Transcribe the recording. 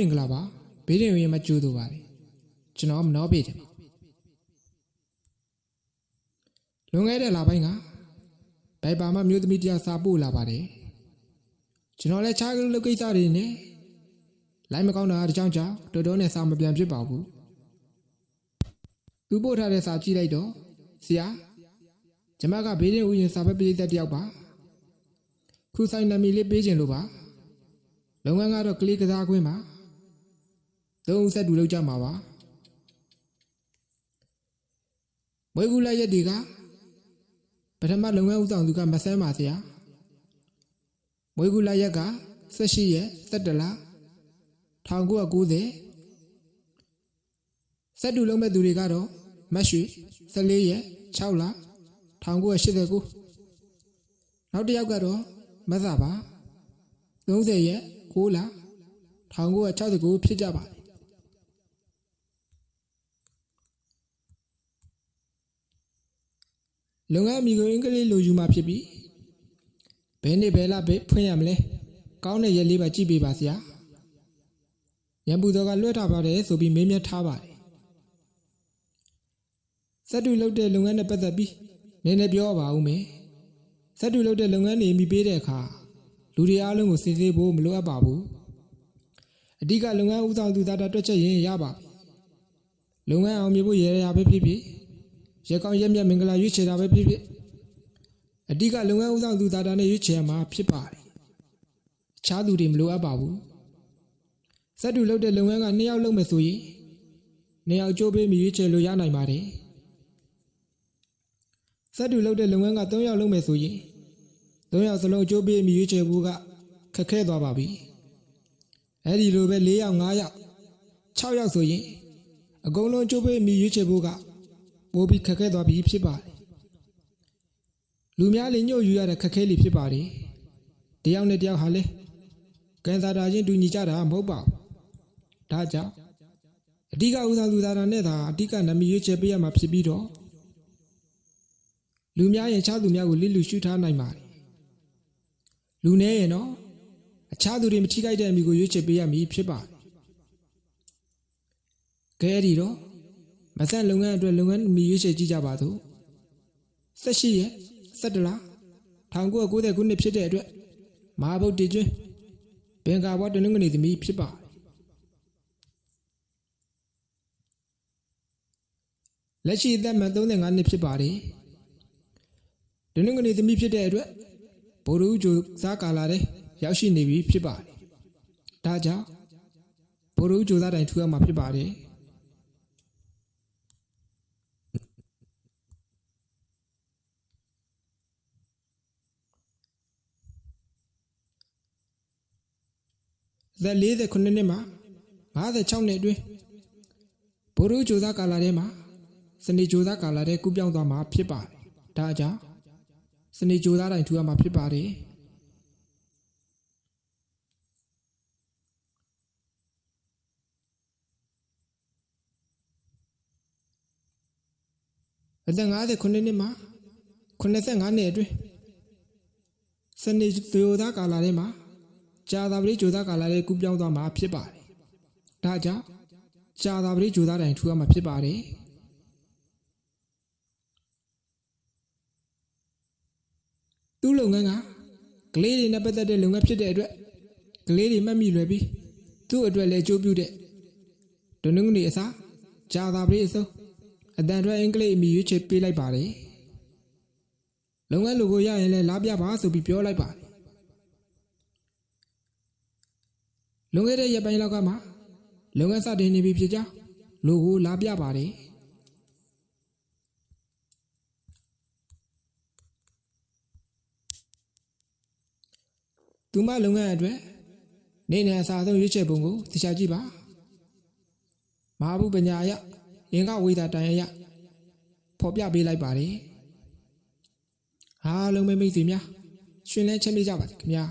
မင်္ဂလာပါဘေးရင်ရင်မကြိုးတော့ပါတယ်ကျွန်တော်မနှောပေးတယ်လွန်ခဲ့တဲ့လပိုင်းကဘိုင်ပါမမျိုးသမီးတရားစာပို့လာပါတယ်ကျွန်တော်လည်းခြားကလေးလုပ်ကိစ္စတွေနဲ့လိုက်မကောင်းတာတကြောင်ကြောင့်တော်တော်နဲ့စာမပြန်ဖြစ်ပါဘူးသူပို့ထားတဲ့စာကြည့်လိုက်တော့ဆရာကျမကဘေးရင်ဥယျာဉ်စာပဲပြည်သက်တယောက်ပါခုဆိုင်နာမည်လေးပေးခြင်းလို့ပါ လုပ်ငန်းကတော့ကလေးကစားခွင့်ပါသုံးဆက်တူလောက်ကြမှာပါမွေးကူလိုက်ရက်တွေကပထမလုပ်ငန်းဦးဆောင်သူကမဆန်းပါဆရာမွေးကူလိုက်ရက်က18ရက်17လ1990ဆက်တူလုံးမဲ့သူတွေကတော့မတ်ရွှေ14ရက်6လ1989နောက်တစ်ယောက်ကတော့မဆပါ30ရက် 6လ1969ဖြစ်ကြပါတယ်လုပ်ငန်းအမိကိုအင်္ဂလိပ်လိုယူมาဖြစ်ပြီးဘယ်နေ့ဘယ်လဘယ်ဖွင့်ရမလဲကောင်းတဲ့ရက်လေးပါကြည့်ပေးပါဆရာရန်ပူတော်ကလွှဲထားပါတယ်ဆိုပြီးမေးမြန်းထားပါတယ်စက်တူလုပ်တဲ့လုပ်ငန်းနဲ့ပတ်သက်ပြီးနည်းနည်းပြောပါဦးမယ်စက်တူလုပ်တဲ့လုပ်ငန်းတွေမိပေးတဲ့အခါ လူတွေအားလုံးကိုစစ်ဆေးဖို့မလိုအပ်ပါဘူးအဓိကလုပ်ငန်းဦးဆောင်သူသားတာတွက်ချက်ရင်ရပါပြီလုပ်ငန်းအောင်မြင်ဖို့ရရရပဲဖြစ်ဖြစ်ရက်ကောင်းရက်မြတ်မင်္ဂလာရွေးချယ်တာပဲဖြစ်ဖြစ်အဓိကလုပ်ငန်းဦးဆောင်သူသားတာနဲ့ရွေးချယ်မှာဖြစ်ပါတယ်အခြားသူတွေမလိုအပ်ပါဘူးစက်တူလုပ်တဲ့လုပ်ငန်းကနှစ်ယောက်လုပ်မယ်ဆိုရင်နှစ်ယောက်ကြိုးပေးမိရွေးချယ်လို့ရနိုင်ပါတယ်စက်တူလုပ်တဲ့လုပ်ငန်းက၃ယောက်လုပ်မယ်ဆိုရင် ၃ယောက်စလုံးအကျိုးပေးမိရွေးချယ်ဖို့ကခက်ခဲသွားပါပြီအဲ့ဒီလိုပဲ၄ယောက်၅ယောက်6ယောက်ဆိုရင်အကုန်လုံးအကျိုးပေးမိရွေးချယ်ဖို့ကပိုပြီးခက်ခဲသွားပြီဖြစ်ပါတယ်လူများလည်းညှို့ယူရတဲ့ခက်ခဲလေးဖြစ်ပါတယ်တယောက်နဲ့တယောက်ဟာလဲကန်သာတာချင်းတူညီကြတာမဟုတ်ပါဘူးဒါကြောင့်အဓိကဦးဆောင်သူသာတာနဲ့သာအဓိကနာမည်ရွေးချယ်ပေးရမှာဖြစ်ပြီးတော့လူများရင်ခြားသူများကိုလိလူရှုထားနိုင်ပါတယ် လူနေရင်တော့အခြားသူတွေမထိခိုက်တဲ့အမိကိုရွေးချယ်ပေးရမည်ဖြစ်ပါတယ်ကဲအဲ့ဒီတော့မဆန့်လုပ်ငန်းအတွက်လုပ်ငန်းအမိရွေးချယ်ကြည့်ကြပါစို့18ရက်17လ1990ခုနှစ်ဖြစ်တဲ့အတွက်မဟာဗုဒ္ဓကျွန်းဘင်္ဂါဘောတနင်္ဂနွေသမီးဖြစ်ပါတယ်လက်ရှိအသက်မှန်35နှစ်ဖြစ်ပါတယ်တနင်္ဂနွေသမီးဖြစ်တဲ့အတွက် ဗိုလ်ရူးဂျိုစားကာလာတဲ့ရောက်ရှိနေပြီဖြစ်ပါတယ်ဒါကြောင့်ဗိုလ်ရူးဂျိုသားတိုင်ထူရမှာဖြစ်ပါတယ်သက်49နှစ်မှ56နှစ်အတွင်းဘိုလ်ရူးဂျိုသားကာလာထဲမှာစနေဂျိုသားကာလာထဲကူးပြောင်းသွားမှာဖြစ်ပါတယ်ဒါကြောင့် စနေကြိုးသားတိုင်းထူရမှာဖြစ်ပါတယ်အသက်59နှစ်မှ85နှစ်အတွင်းစနေကြိုးသားကာလာထဲမှာကြာသာပတိကြိုးသားကာလာထဲကူးပြောင်းသွားမှာဖြစ်ပါတယ်ဒါကြောင့်ကြာသာပတိကြိုးသားတိုင်းထူရမှာဖြစ်ပါတယ် သူ့လုပ်ငန်းကကလေးတွေနဲ့ပတ်သက်တဲ့လုပ်ငန်းဖြစ်တဲ့အတွက်ကလေးတွေမှတ်မိလွယ်ပြီးသူ့အတွက်လည်းအကျိုးပြုတဲ့ဒုနုငနေအစားဂျာသာပရိအစုံအတန်ထွက်အင်္ဂလိပ်အမိရွေးချယ်ပေးလိုက်ပါတယ်လုပ်ငန်းလိုကိုရရင်လည်းလာပြပါဆိုပြီးပြောလိုက်ပါတယ်လွန်ခဲ့တဲ့ရက်ပိုင်းလောက်ကမှလုပ်ငန်းစတင်နေပြီဖြစ်ကြောင်းလိုကိုလာပြပါတယ် သူမလုပ်ငန်းအတွက်နေနေအစားဆုံးရွေးချယ်ပုံကိုသိချကြည့်ပါမဟာဘူးပညာရရင်ကဝေဒတိုင်ရဖော်ပြပေးလိုက်ပါတယ်အားလုံးမိတ်ဆွေများရှင်လန်းချမ်းမြေ့ကြပါစေခင်ဗျာ